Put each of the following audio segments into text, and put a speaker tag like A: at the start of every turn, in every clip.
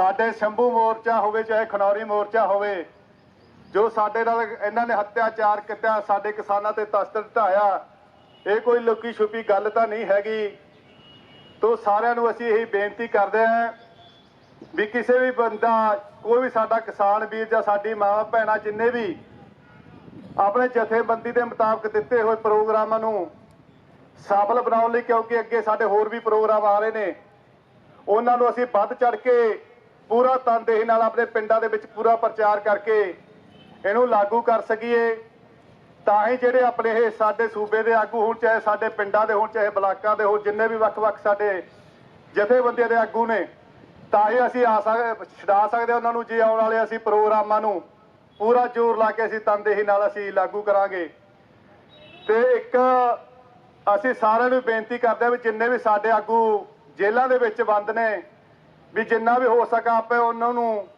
A: ਸਾਡੇ ਸ਼ੰਭੂ ਮੋਰਚਾ ਹੋਵੇ, ਚਾਹੇ ਖਨੌਰੀ ਮੋਰਚਾ ਹੋਵੇ, ਜੋ ਸਾਡੇ ਨਾਲ ਇਹਨਾਂ ਨੇ ਹੱਤਿਆਚਾਰ ਕੀਤਾ, ਸਾਡੇ ਕਿਸਾਨਾਂ ਤੇ ਤਸਤਰ ਢਾਇਆ, ਇਹ ਕੋਈ ਲੁਕੀ ਛੁਪੀ ਗੱਲ ਤਾਂ ਨਹੀਂ ਹੈਗੀ। ਤੋ ਸਾਰਿਆਂ ਨੂੰ ਅਸੀਂ ਇਹੀ ਬੇਨਤੀ ਕਰਦੇ ਹਾਂ ਵੀ ਕਿਸੇ ਵੀ ਬੰਦਾ, ਕੋਈ ਵੀ ਸਾਡਾ ਕਿਸਾਨ ਵੀਰ ਜਾਂ ਸਾਡੀ ਮਾਂ, ਭੈਣਾਂ ਜਿੰਨੇ ਵੀ ਆਪਣੇ ਜਥੇਬੰਦੀ ਦੇ ਮੁਤਾਬਕ ਦਿੱਤੇ ਹੋਏ ਪ੍ਰੋਗਰਾਮਾਂ ਨੂੰ ਸਫਲ ਬਣਾਉਣ ਲਈ, ਕਿਉਂਕਿ ਅੱਗੇ ਸਾਡੇ ਹੋਰ ਵੀ ਪ੍ਰੋਗਰਾਮ ਆ ਰਹੇ ਨੇ, ਉਹਨਾਂ ਨੂੰ ਅਸੀਂ ਵੱਧ ਚੜ ਕੇ ਪੂਰਾ ਤਨਦੇਹੀ ਨਾਲ ਆਪਣੇ ਪਿੰਡਾਂ ਦੇ ਵਿੱਚ ਪੂਰਾ ਪ੍ਰਚਾਰ ਕਰਕੇ ਇਹਨੂੰ ਲਾਗੂ ਕਰ ਸਕੀਏ। ਤਾਂ ਹੀ ਜਿਹੜੇ ਆਪਣੇ ਇਹ ਸਾਡੇ ਸੂਬੇ ਦੇ ਆਗੂ ਹੋਣ, ਚਾਹੇ ਸਾਡੇ ਪਿੰਡਾਂ ਦੇ ਹੋਣ, ਚਾਹੇ ਬਲਾਕਾਂ ਦੇ ਹੋਣ, ਜਿੰਨੇ ਵੀ ਵੱਖ-ਵੱਖ ਸਾਡੇ ਜਥੇਬੰਦੀਆਂ ਦੇ ਆਗੂ ਨੇ, ਤਾਂ ਹੀ ਅਸੀਂ ਆ ਸਕਦੇ ਛਡਾ ਸਕਦੇ ਉਹਨਾਂ ਨੂੰ। ਜੇ ਆਉਣ ਵਾਲੇ ਅਸੀਂ ਪ੍ਰੋਗਰਾਮਾਂ ਨੂੰ ਪੂਰਾ ਜ਼ੋਰ ਲਾ ਕੇ ਅਸੀਂ ਤਨਦੇਹੀ ਨਾਲ ਅਸੀਂ ਲਾਗੂ ਕਰਾਂਗੇ। ਤੇ ਇੱਕ ਅਸੀਂ ਸਾਰਿਆਂ ਨੂੰ ਬੇਨਤੀ ਕਰਦੇ ਹਾਂ ਵੀ ਜਿੰਨੇ ਵੀ ਸਾਡੇ ਆਗੂ ਜੇਲ੍ਹਾਂ ਦੇ ਵਿੱਚ ਬੰਦ ਨੇ ਵੀ ਜਿੰਨਾ ਵੀ ਹੋ ਸਕਾ ਆਪੇ ਉਹਨਾਂ ਨੂੰ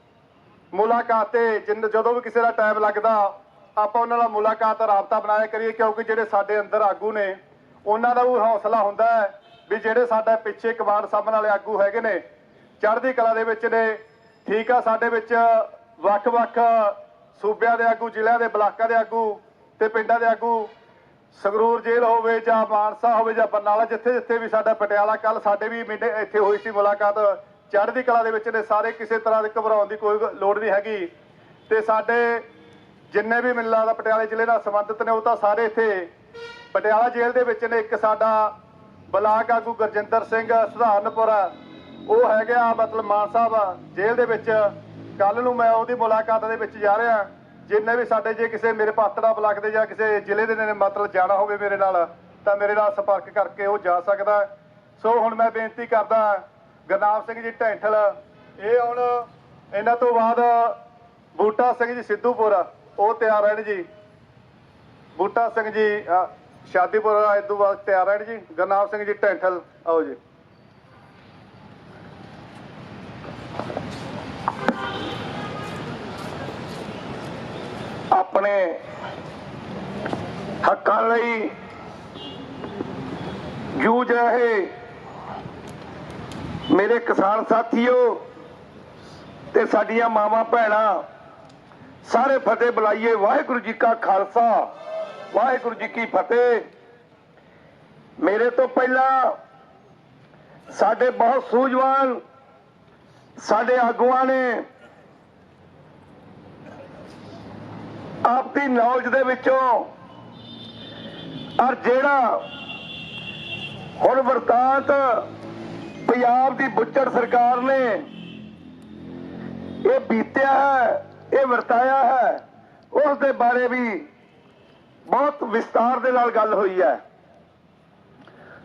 A: ਮੁਲਾਕਾਤ ਤੇ, ਜਿੰਨ- ਜਦੋਂ ਵੀ ਕਿਸੇ ਦਾ ਟਾਈਮ ਲੱਗਦਾ, ਆਪਾਂ ਉਹਨਾਂ ਨਾਲ ਮੁਲਾਕਾਤ ਰਾਬਤਾ ਬਣਾਇਆ ਕਰੀਏ, ਕਿਉਂਕਿ ਜਿਹੜੇ ਸਾਡੇ ਅੰਦਰ ਆਗੂ ਨੇ, ਉਹਨਾਂ ਦਾ ਉਹ ਹੌਸਲਾ ਹੁੰਦਾ ਹੈ ਵੀ ਜਿਹੜੇ ਸਾਡੇ ਪਿੱਛੇ ਕਮਾਂਡ ਸਾਹਮਣ ਵਾਲੇ ਆਗੂ ਹੈਗੇ ਨੇ, ਚੜ੍ਹਦੀ ਕਲਾ ਦੇ ਵਿੱਚ ਨੇ, ਠੀਕ ਆ, ਸਾਡੇ ਵਿੱਚ ਵੱਖ-ਵੱਖ ਸੂਬਿਆਂ ਦੇ ਆਗੂ, ਜ਼ਿਲ੍ਹਿਆਂ ਦੇ ਬਲਾਕਾਂ ਦੇ ਆਗੂ ਤੇ ਪਿੰਡਾਂ ਦੇ ਆਗੂ, ਸੰਗਰੂਰ ਜੇਲ੍ਹ ਹੋਵੇ ਜਾਂ ਮਾਨਸਾ ਹੋਵੇ ਜਾਂ ਬਰਨਾਲਾ ਜਿੱਥੇ ਜਿੱਥੇ ਵੀ ਸਾਡਾ ਪਟਿਆਲਾ ਕੱਲ ਸਾਡੇ ਵੀ ਮੀਟਿੰਗ ਇੱਥੇ ਹੋਈ ਸੀ ਮੁਲਾਕਾਤ ਚੜ੍ਹਦੀ ਕਲਾ ਦੇ ਵਿੱਚ ਨੇ, ਸਾਰੇ ਕਿਸੇ ਤਰ੍ਹਾਂ ਦੇ ਘਬਰਾਉਣ ਦੀ ਕੋਈ ਲੋੜ ਨਹੀਂ ਹੈਗੀ। ਤੇ ਸਾਡੇ ਜਿੰਨੇ ਵੀ ਮੈਨੂੰ ਦਾ ਪਟਿਆਲੇ ਜ਼ਿਲ੍ਹੇ ਨਾਲ ਸੰਬੰਧਿਤ ਨੇ, ਉਹ ਤਾਂ ਸਾਰੇ ਇੱਥੇ ਪਟਿਆਲਾ ਜੇਲ੍ਹ ਦੇ ਵਿੱਚ ਨੇ। ਇੱਕ ਸਾਡਾ ਬਲਾਕ ਆਗੂ ਗੁਰਜਿੰਦਰ ਸਿੰਘ ਸੁਧਾਰਨਪੁਰ, ਉਹ ਹੈਗਾ ਮਤਲਬ ਮਾਨ ਸਾਹਿਬ ਜੇਲ੍ਹ ਦੇ ਵਿੱਚ। ਕੱਲ ਨੂੰ ਮੈਂ ਉਹਦੀ ਮੁਲਾਕਾਤ ਦੇ ਵਿੱਚ ਜਾ ਰਿਹਾ। ਜਿੰਨੇ ਵੀ ਸਾਡੇ ਜੇ ਕਿਸੇ ਮੇਰੇ ਪਾਤੜਾ ਬਲਾਕ ਦੇ ਜਾਂ ਕਿਸੇ ਜ਼ਿਲ੍ਹੇ ਦੇ ਨੇ, ਮਤਲਬ ਜਾਣਾ ਹੋਵੇ ਮੇਰੇ ਨਾਲ, ਤਾਂ ਮੇਰੇ ਨਾਲ ਸੰਪਰਕ ਕਰਕੇ ਉਹ ਜਾ ਸਕਦਾ। ਸੋ ਹੁਣ ਮੈਂ ਬੇਨਤੀ ਕਰਦਾ ਗੁਰਨਾਮ ਸਿੰਘ ਜੀ ਢੈਂਠਲ ਇਹ ਹੁਣ ਇਹਨਾਂ ਤੋਂ ਬਾਅਦ ਬੂਟਾ ਸਿੰਘ ਜੀ ਸਿੱਧੂਪੁਰ ਉਹ ਤਿਆਰ ਰਹਿਣ ਜੀ। ਬੂਟਾ ਸਿੰਘ ਜੀ ਅ, ਸ਼ਾਦੀਪੁਰ ਇਸ ਤੋਂ ਬਾਅਦ ਤਿਆਰ ਰਹਿਣ ਜੀ। ਗੁਰਨਾਮ ਸਿੰਘ ਜੀ ਢੈਂਠਲ ਆਓ ਜੀ।
B: ਆਪਣੇ ਹੱਕਾਂ ਲਈ ਜੂਝ ਰਹੇ ਮੇਰੇ ਕਿਸਾਨ ਸਾਥੀਓ ਤੇ ਸਾਡੀਆਂ ਮਾਵਾਂ ਭੈਣਾਂ, ਸਾਰੇ ਫਤਿਹ ਬੁਲਾਈਏ। ਵਾਹਿਗੁਰੂ ਜੀ ਕਾ ਖਾਲਸਾ, ਵਾਹਿਗੁਰੂ ਜੀ ਕੀ ਫਤਿਹ। ਮੇਰੇ ਤੋਂ ਪਹਿਲਾਂ ਸਾਡੇ ਬਹੁਤ ਸੂਝਵਾਨ, ਸਾਡੇ ਆਗੂਆਂ ਨੇ ਆਪਦੀ ਨੌਲੇਜ ਦੇ ਵਿੱਚੋਂ ਔਰ ਜਿਹੜਾ ਹੁਣ ਵਰਤਾਂਤ ਪੰਜਾਬ ਦੀ ਬੁੱਚੜ ਸਰਕਾਰ ਨੇ ਇਹ ਬੀਤਿਆ ਹੈ, ਇਹ ਵਰਤਾਇਆ ਹੈ, ਉਸ ਦੇ ਬਾਰੇ ਵੀ ਬਹੁਤ ਵਿਸਤਾਰ ਦੇ ਨਾਲ ਗੱਲ ਹੋਈ ਹੈ।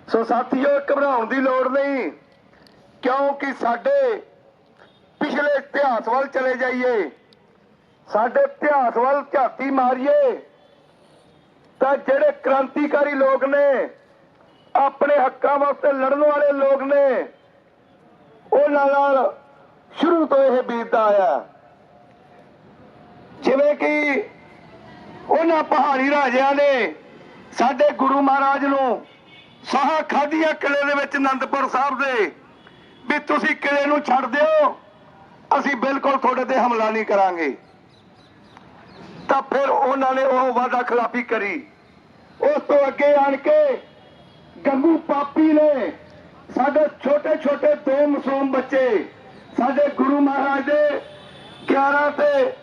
B: ਸੋ ਸਾਥੀਓ ਘਬਰਾਉਣ ਦੀ ਲੋੜ ਨਹੀਂ, ਕਿਉਂਕਿ ਸਾਡੇ ਪਿਛਲੇ ਇਤਿਹਾਸ ਵੱਲ ਚਲੇ ਜਾਈਏ, ਸਾਡੇ ਇਤਿਹਾਸ ਵੱਲ ਝਾਤੀ ਮਾਰੀਏ, ਤਾਂ ਜਿਹੜੇ ਕ੍ਰਾਂਤੀਕਾਰੀ ਲੋਕ ਨੇ ਆਪਣੇ ਹੱਕਾਂ ਵਾਸਤੇ ਲੜਨ ਵਾਲੇ ਲੋਕ ਨੇ। ਉਹਨਾਂ ਨਾਲ ਸ਼ੁਰੂ ਤੋਂ ਇਹ ਬੀਤਦਾ ਆਇਆ। ਜਿਵੇਂ ਕਿ ਉਹਨਾਂ ਪਹਾੜੀ ਰਾਜਿਆਂ ਨੇ ਸਾਡੇ ਗੁਰੂ ਮਹਾਰਾਜ ਨੂੰ ਸਾਹਾ ਖਾਧੀਆ ਕਿਲੇ ਦੇ ਵਿੱਚ ਅਨੰਦਪੁਰ ਸਾਹਿਬ ਦੇ ਵੀ ਤੁਸੀਂ ਕਿਲੇ ਨੂੰ ਛੱਡ ਦਿਓ, ਅਸੀਂ ਬਿਲਕੁਲ ਤੁਹਾਡੇ ਤੇ ਹਮਲਾ ਨਹੀਂ ਕਰਾਂਗੇ। ਤਾਂ ਫਿਰ ਉਹਨਾਂ ਨੇ ਉਹ ਵਾਦਾ ਖਿਲਾਫੀ ਕਰੀ। ਉਸ ਤੋਂ ਅੱਗੇ ਆਣ ਕੇ ਗੰਗੂ ਪਾਪੀ ਨੇ ਸਾਡੇ ਛੋਟੇ ਛੋਟੇ ਦੋ ਮਾਸੂਮ ਬੱਚੇ, ਸਾਡੇ ਗੁਰੂ ਮਹਾਰਾਜ ਦੇ 11 ਤੇ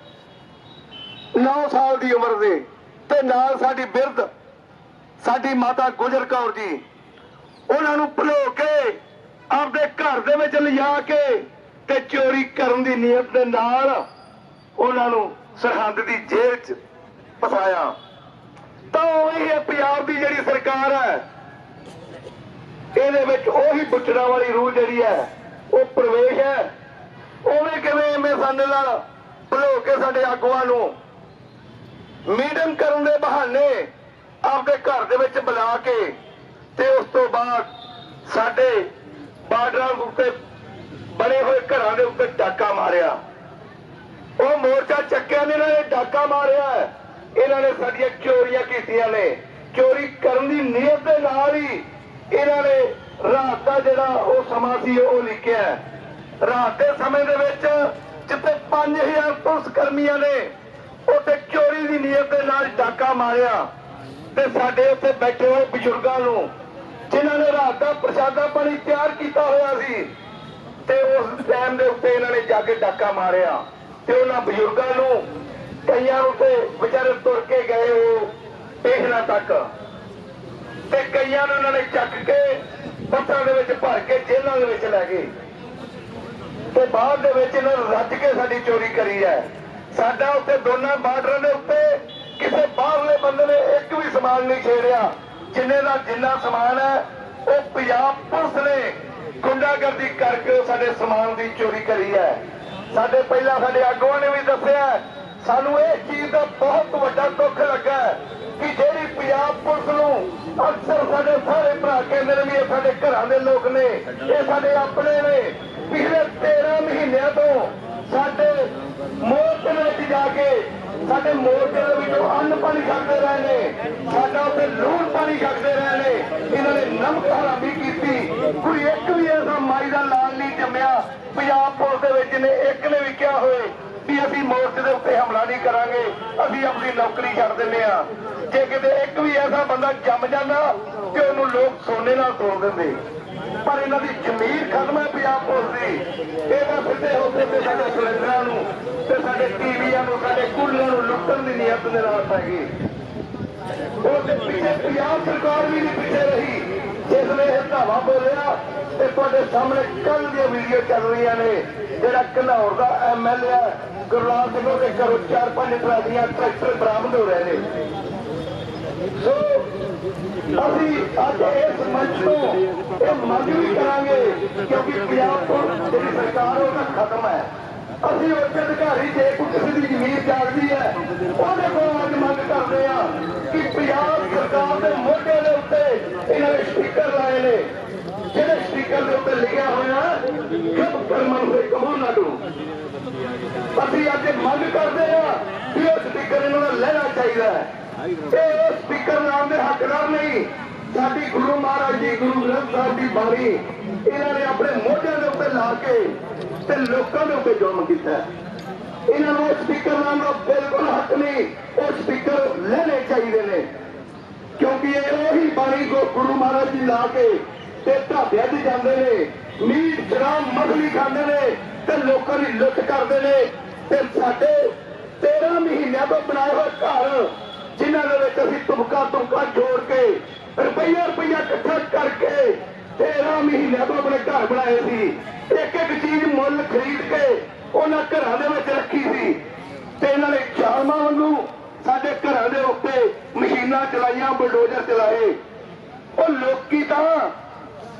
B: 9 ਸਾਲ ਦੀ ਉਮਰ ਦੇ ਤੇ ਨਾਲ ਸਾਡੀ ਬਿਰਧ, ਸਾਡੀ ਮਾਤਾ ਗੁਜਰ ਕੌਰ ਜੀ, ਉਹਨਾਂ ਨੂੰ ਭੁਲੋ ਕੇ ਆਪਦੇ ਘਰ ਦੇ ਵਿੱਚ ਲਿਜਾ ਕੇ ਤੇ ਚੋਰੀ ਕਰਨ ਦੀ ਨੀਅਤ ਦੇ ਨਾਲ ਉਹਨਾਂ ਨੂੰ ਸਰਹੰਦ ਦੀ ਜੇਲ੍ਹ 'ਚ ਫਸਾਇਆ। ਤਾਂ ਉਹੀ ਹੈ ਪੰਜਾਬ ਦੀ ਜਿਹੜੀ ਸਰਕਾਰ ਹੈ ਇਹਦੇ ਵਿੱਚ ਉਹੀ ਬੁੱਚੜਾ ਵਾਲੀ ਰੂਹ ਜਿਹੜੀ ਹੈ, ਉਹ ਪ੍ਰਵੇਸ਼ ਹੈ। ਉਹਨੇ ਕਿਵੇਂ ਐਵੇਂ ਸਾਡੇ ਨਾਲ ਭੁਲੋ ਕੇ ਸਾਡੇ ਆਗੂਆਂ ਨੂੰ ਮੀਟਿੰਗ ਕਰਨ ਦੇ ਬਹਾਨੇ ਆਪਦੇ ਘਰ ਦੇ ਵਿੱਚ ਬੁਲਾ ਕੇ ਤੇ ਉਸ ਤੋਂ ਬਾਅਦ ਸਾਡੇ ਬਾਰਡਰਾਂ ਉੱਤੇ ਬਣੇ ਹੋਏ ਘਰਾਂ ਦੇ ਉੱਤੇ ਡਾਕਾ ਮਾਰਿਆ। ਉਹ ਮੋਰਚਾ ਚੱਕਿਆ ਨੇ ਇਹਨਾਂ ਨੇ ਡਾਕਾ ਮਾਰਿਆ। ਇਹਨਾਂ ਨੇ ਸਾਡੀਆਂ ਚੋਰੀਆਂ ਕੀਤੀਆਂ ਨੇ। ਚੋਰੀ ਕਰਨ ਦੀ ਨੀਅਤ ਦੇ ਨਾਲ ਹੀ ਇਹਨਾਂ ਨੇ ਰਾਤ ਦਾ ਜਿਹੜਾ ਉਹ ਸਮਾਂ ਸੀ, ਉਹ ਲਿਖਿਆ ਰਾਤ ਦੇ ਸਮੇਂ ਦੇ ਵਿੱਚ 5000 ਪੁਲਿਸ ਕਰਮੀਆਂ ਨੇ ਉੱਥੇ ਚੋਰੀ ਦੀ ਨੀਅਤ ਦੇ ਨਾਲ ਡਾਕਾ ਮਾਰਿਆ ਤੇ ਸਾਡੇ ਉੱਥੇ ਬੈਠੇ ਹੋਏ ਬਜ਼ੁਰਗਾਂ ਨੂੰ, ਜਿਨ੍ਹਾਂ ਨੇ ਰਾਤ ਦਾ ਪ੍ਰਸ਼ਾਦਾ ਪਾਣੀ ਤਿਆਰ ਕੀਤਾ ਹੋਇਆ ਸੀ ਤੇ ਉਸ ਟਾਈਮ ਦੇ ਉੱਤੇ ਇਹਨਾਂ ਨੇ ਜਾ ਕੇ ਡਾਕਾ ਮਾਰਿਆ ਤੇ ਉਹਨਾਂ ਬਜ਼ੁਰਗਾਂ ਨੂੰ ਕਈਆਂ ਉੱਤੇ ਵਿਚਾਰੇ ਤੁਰ ਕੇ ਗਏ ਉਹ ਟੇਹਣਾ ਤੱਕ। ਤੇ ਕਈਆਂ ਨੂੰ ਉਹਨਾਂ ਨੇ ਚੱਕ ਕੇ ਪੱਥਰਾਂ ਦੇ ਵਿੱਚ ਭਰ ਕੇ ਜੇਲ੍ਹਾਂ ਦੇ ਵਿੱਚ ਲੈ ਗਏ। ਤੇ ਬਾਅਦ ਦੇ ਵਿੱਚ ਇਹਨਾਂ ਨੇ ਰੱਜ ਕੇ ਸਾਡੀ ਚੋਰੀ ਕਰੀ ਹੈ। ਸਾਡਾ ਉੱਤੇ ਦੋਨਾਂ ਬਾਰਡਰਾਂ ਦੇ ਉੱਤੇ ਕਿਸੇ ਬਾਹਰਲੇ ਬੰਦੇ ਨੇ ਇੱਕ ਵੀ ਸਮਾਨ ਨਹੀਂ ਛੇੜਿਆ। ਜਿੰਨੇ ਦਾ ਜਿੰਨਾ ਸਮਾਨ ਹੈ, ਉਹ ਪੰਜਾਬ ਪੁਲਿਸ ਨੇ ਗੁੰਡਾਗਰਦੀ ਕਰਕੇ ਸਾਡੇ ਸਮਾਨ ਦੀ ਚੋਰੀ ਕਰੀ ਹੈ। ਸਾਡੇ ਪਹਿਲਾਂ ਸਾਡੇ ਆਗੂਆਂ ਨੇ ਵੀ ਦੱਸਿਆ, ਸਾਨੂੰ ਇਹ ਚੀਜ਼ ਦਾ ਬਹੁਤ ਵੱਡਾ ਦੁੱਖ ਲੱਗਾ ਕਿ ਜੇ ਪੰਜਾਬ ਪੁਲਿਸ ਨੂੰ ਅਕਸਰ ਸਾਡੇ ਸਾਰੇ ਭਰਾ ਕਹਿੰਦੇ ਨੇ ਵੀ ਇਹ ਸਾਡੇ ਘਰਾਂ ਦੇ ਲੋਕ ਨੇ, ਇਹ ਸਾਡੇ ਆਪਣੇ ਨੇ। ਪਿਛਲੇ 13 ਮਹੀਨਿਆਂ ਤੋਂ ਸਾਡੇ ਮੋਰਚੇ ਵਿੱਚ ਜਾ ਕੇ ਸਾਡੇ ਮੋਰਚੇ ਦੇ ਵਿੱਚੋਂ ਅੰਨ ਪਾਣੀ ਛਕਦੇ ਰਹੇ ਨੇ, ਸਾਡਾ ਉੱਤੇ ਲੂਣ ਪਾਣੀ ਛਕਦੇ ਰਹੇ ਨੇ। ਇਹਨਾਂ ਨੇ ਨਮਕ ਹਰਾਮੀ ਕੀਤੀ। ਕੋਈ ਇੱਕ ਵੀ ਐਸਾ ਮਾਈ ਦਾ ਲਾਲ ਨਹੀਂ ਜੰਮਿਆ। ਪੰਜਾਬ ਪੁਲਿਸ ਦੇ ਵਿੱਚ ਨੇ ਇੱਕ ਨੇ ਵੀ ਕਿਹਾ ਹੋਏ ਵੀ ਅਸੀਂ ਮੋਰਚੇ ਦੇ ਉੱਤੇ ਹਮਲਾ ਨਹੀਂ ਕਰਾਂਗੇ, ਅਸੀਂ ਆਪਣੀ ਨੌਕਰੀ ਛੱਡ ਦਿੰਦੇ ਆ ਜੇ ਕਿਤੇ ਇੱਕ ਵੀ ਐਸਾ ਬੰਦਾ ਜੰਮ ਜਾਂਦਾ ਤੇ ਉਹਨੂੰ ਲੋਕ ਸੋਨੇ ਨਾਲ ਤੋੜ ਦਿੰਦੇ। ਪਰ ਇਹਨਾਂ ਦੀ ਜ਼ਮੀਰ ਖਤਮ ਹੈ ਪੰਜਾਬ ਪੁਲਿਸ ਦੀ। ਇਹਦਾ ਸਿੱਧੇ ਹੋਤੇ ਤੇ ਸਾਡੇ ਸਿਲੰਡਰਾਂ ਨੂੰ ਤੇ ਸਾਡੇ ਟੀਵੀਆਂ ਨੂੰ, ਸਾਡੇ ਕੂਲਰਾਂ ਨੂੰ ਲੁੱਟਣ ਦੀ ਨੀਅਤ ਦੇ ਨਾਲ ਹੈਗੀ ਗਈ। ਉਹਦੇ ਪਿੱਛੇ ਪੰਜਾਬ ਸਰਕਾਰ ਵੀ ਨਹੀਂ ਪਿੱਛੇ ਰਹੀ। ਨੇ ਇਹ ਬੋਲਿਆ ਤੇ ਤੁਹਾਡੇ ਸਾਹਮਣੇ ਕੱਲ ਦੀਆਂ ਵੀਡੀਓ ਚੱਲ ਰਹੀਆਂ ਨੇ। ਜਿਹੜਾ ਘਨੌਰ ਦਾ ਐਮਐਲਏ ਗੁਰਲਾਲ ਸਿੰਘ ਉਹਦੇ ਘਰੋਂ ਚਾਰ ਪੰਜ ਟਰਾਲੀਆਂ ਟਰੈਕਟਰ ਬਰਾਮਦ ਹੋ ਰਹੇ ਨੇ। ਸੋ, ਅਸੀਂ ਅੱਜ ਇਸ ਮੰਚ ਤੋਂ ਇਹ ਮੰਗ ਵੀ ਕਰਾਂਗੇ ਕਿਉਂਕਿ ਪੰਜਾਬ ਤੋਂ ਜਿਹੜੀ ਸਰਕਾਰ ਉਹ ਤਾਂ ਖਤਮ ਹੈ। ਅਸੀਂ ਉੱਚ ਅਧਿਕਾਰੀ ਜੇ ਕੋਈ ਕਿਸੇ ਦੀ ਜ਼ਮੀਨ ਜਾਗਦੀ ਹੈ, ਉਹਦੇ ਕੋਲ ਅੱਜ ਮੰਗ ਕਰਦੇ ਆ ਕਿ ਪੰਜਾਬ ਸਰਕਾਰ ਦੇ ਮੋਢੇ ਦੇ ਉੱਤੇ ਇਹਨਾਂ ਨੇ ਸਟicker ਲਾਏ ਨੇ। ਜਿਹੜੇ ਸਟicker ਦੇ ਉੱਤੇ ਲਿਖਿਆ ਹੋਇਆ ਖਬ ਕਰਮਨ ਸੇ ਕਮੋ ਨਾ ਅਸੀਂ ਅੱਜ ਮੰਗ ਕਰਦੇ ਆ ਕਿ ਉਹ ਸਟicker ਇਹਨਾਂ ਨੂੰ ਲੈਣਾ ਚਾਹੀਦਾ ਹੈ। ਇਹ ਉਸ ਨਾਮ ਦੇ ਹੱਕਦਾਰ ਨਹੀਂ। ਸਾਡੀ ਗੁਰੂ ਮਹਾਰਾਜ ਜੀ, ਗੁਰੂ ਗ੍ਰੰਥ ਸਾਹਿਬ ਦੀ ਬਾਣੀ ਇਹਨਾਂ ਨੇ ਆਪਣੇ ਮੋਢਿਆਂ ਦੇ ਉੱਤੇ ਲਾ ਕੇ ਤੇ ਲੋਕਾਂ ਦੇ ਉੱਤੇ ਜ਼ੁਲਮ ਕੀਤਾ ਇਹਨਾਂ ਨੂੰ ਸਪੀਕਰ ਨਾਮ ਦਾ ਬਿਲਕੁਲ ਹੱਕ ਨਹੀਂ, ਉਹ ਸਪੀਕਰ ਲੈਣੇ ਚਾਹੀਦੇ ਨੇ। ਕਿਉਂਕਿ ਇਹ ਉਹੀ ਬਾਣੀ ਕੋ ਗੁਰੂ ਮਹਾਰਾਜ ਜੀ ਲਾ ਕੇ ਤੇ ਢਾਬਿਆਂ 'ਤੇ ਜਾਂਦੇ ਨੇ, ਮੀਟ ਸ਼ਰਾਬ ਮੱਖਣੀ ਖਾਂਦੇ ਨੇ ਤੇ ਲੋਕਾਂ ਦੀ ਲੁੱਟ ਕਰਦੇ ਨੇ। ਤੇ ਸਾਡੇ 13 ਮਹੀਨਿਆਂ ਤੋਂ ਬਣਾਏ ਹੋਏ ਘਰ, ਜਿਨ੍ਹਾਂ ਦੇ ਵਿੱਚ ਅਸੀਂ ਤੁਮਕਾ ਤੁਮਕਾ ਜੋੜ ਕੇ ਰੁਪਈਆ ਰੁਪਈਆ ਇਕੱਠਾ ਕਰਕੇ 13 ਮਹੀਨਿਆਂ ਤੋਂ ਆਪਣੇ ਘਰ ਬਣਾਏ ਸੀ। ਇੱਕ ਇੱਕ ਚੀਜ਼ ਮੁੱਲ ਖਰੀਦ ਕੇ ਉਹਨਾਂ ਘਰਾਂ ਦੇ ਵਿੱਚ ਰੱਖੀ ਸੀ। ਤੇ ਇਹਨਾਂ ਨੇ ਚਾਲਮਾ ਵਾਂਗੂ ਸਾਡੇ ਘਰਾਂ ਦੇ ਉੱਤੇ ਮਸ਼ੀਨਾਂ ਚਲਾਈਆਂ, ਬਲਡੋਜ਼ਰ ਚਲਾਏ। ਉਹ ਲੋਕੀ ਤਾਂ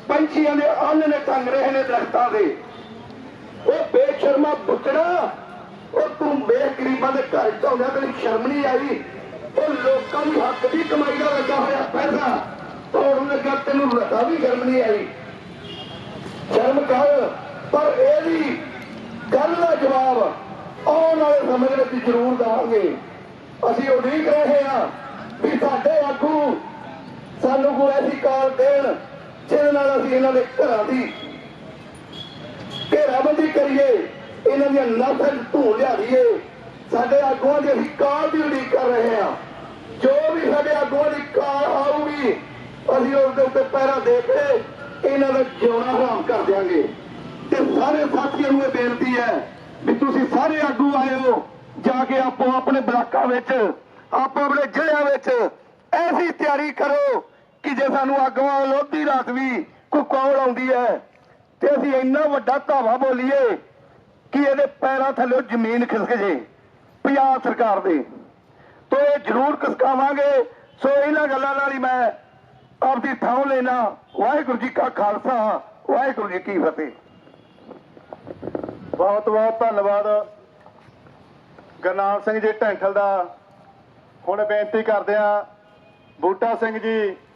B: ਪੰਛੀਆਂ ਦੇ ਅੰਨ ਨੇ ਟੰਗ ਰਹੇ ਨੇ ਦਰਖਤਾਂ ਦੇ। ਉਹ ਬੇਸ਼ਰਮਾ ਬੁੱਤੜਾ ਉਹ ਤੂੰ ਵੇਖ ਦੇ ਘਰ ਢਾਉਂਦਾ ਤੈਨੂੰ ਸ਼ਰਮ ਨਹੀਂ ਆਈ। ਉਹ ਲੋਕਾਂ ਦੀ ਹੱਕ ਦੀ ਕਮਾਈ ਦਾ ਲੱਗਾ ਹੋਇਆ ਪੈਸਾ ਤੋੜਨ ਲੱਗਾ, ਤੈਨੂੰ ਰਤਾ ਵੀ ਸ਼ਰਮ ਨਹੀਂ ਆਈ। ਸ਼ਰਮ ਕਰ, ਪਰ ਇਹਦੀ ਗੱਲ ਦਾ ਜਵਾਬ ਆਉਣ ਵਾਲੇ ਸਮੇਂ ਦੇ ਵਿੱਚ ਜ਼ਰੂਰ ਦੇਵਾਂਗੇ। ਅਸੀਂ ਉਡੀਕ ਰਹੇ ਹਾਂ ਵੀ ਸਾਡੇ ਆਗੂ ਸਾਨੂੰ ਕੋਈ ਐਸੀ ਕਾਲ ਦੇਣ ਜਿਹਦੇ ਨਾਲ ਅਸੀਂ ਇਹਨਾਂ ਦੇ ਘਰਾਂ ਦੀ ਘੇਰਾਬੰਦੀ ਕਰੀਏ, ਇਹਨਾਂ ਦੀਆਂ ਨਸਾਂ ਧੂ ਲਿਆ ਸਾਡੇ ਆਗੂਆਂ ਦੀ ਅਸੀਂ ਕਾਲ ਦੀ ਉਡੀਕ ਕਰ ਰਹੇ ਹਾਂ। ਜੋ ਵੀ ਸਾਡੇ ਆਗੂਆਂ ਦੀ ਕਾਲ ਆਊਗੀ, ਅਸੀਂ ਉਸ ਦੇ ਉੱਤੇ ਪਹਿਰਾ ਦੇ ਕੇ ਇਹਨਾਂ ਦਾ ਜਿਉਣਾ ਹਰਾਮ ਕਰ ਦਿਆਂਗੇ। ਤੇ ਸਾਰੇ ਸਾਥੀਆਂ ਨੂੰ ਇਹ ਬੇਨਤੀ ਹੈ ਵੀ ਤੁਸੀਂ ਸਾਰੇ ਆਗੂ ਆਏ ਹੋ, ਜਾ ਕੇ ਆਪੋ ਆਪਣੇ ਬਲਾਕਾਂ ਵਿੱਚ, ਆਪੋ ਆਪਣੇ ਜ਼ਿਲ੍ਹਿਆਂ ਵਿੱਚ ਐਸੀ ਤਿਆਰੀ ਕਰੋ ਕਿ ਜੇ ਸਾਨੂੰ ਅੱਗਵਾਂ ਲੋਧੀ ਰਾਤ ਵੀ ਕੋਈ ਕਾਲ ਆਉਂਦੀ ਹੈ, ਤੇ ਅਸੀਂ ਇੰਨਾ ਵੱਡਾ ਧਾਵਾ ਬੋਲੀਏ ਕਿ ਇਹਦੇ ਪੈਰਾਂ ਥੱਲੇ ਜ਼ਮੀਨ ਖਿਸਕ ਜੇ, ਪੰਜਾਬ ਸਰਕਾਰ ਦੇ। ਤੋ ਇਹ ਜ਼ਰੂਰ ਕਸਕਾਵਾਂਗੇ ਸੋ ਇਹਨਾਂ ਗੱਲਾਂ ਨਾਲ ਹੀ ਮੈਂ ਆਪਦੀ ਥਾਂ ਲੈਣਾ। ਵਾਹਿਗੁਰੂ ਜੀ ਕਾ ਖਾਲਸਾ, ਵਾਹਿਗੁਰੂ ਜੀ ਕੀ ਫਤਿਹ।
A: ਬਹੁਤ ਬਹੁਤ ਧੰਨਵਾਦ ਗਰਨਾਮ ਸਿੰਘ ਜੀ ਢੈਂਠਲ ਦਾ। ਹੁਣ ਬੇਨਤੀ ਕਰਦੇ ਆ ਬੂਟਾ ਸਿੰਘ ਜੀ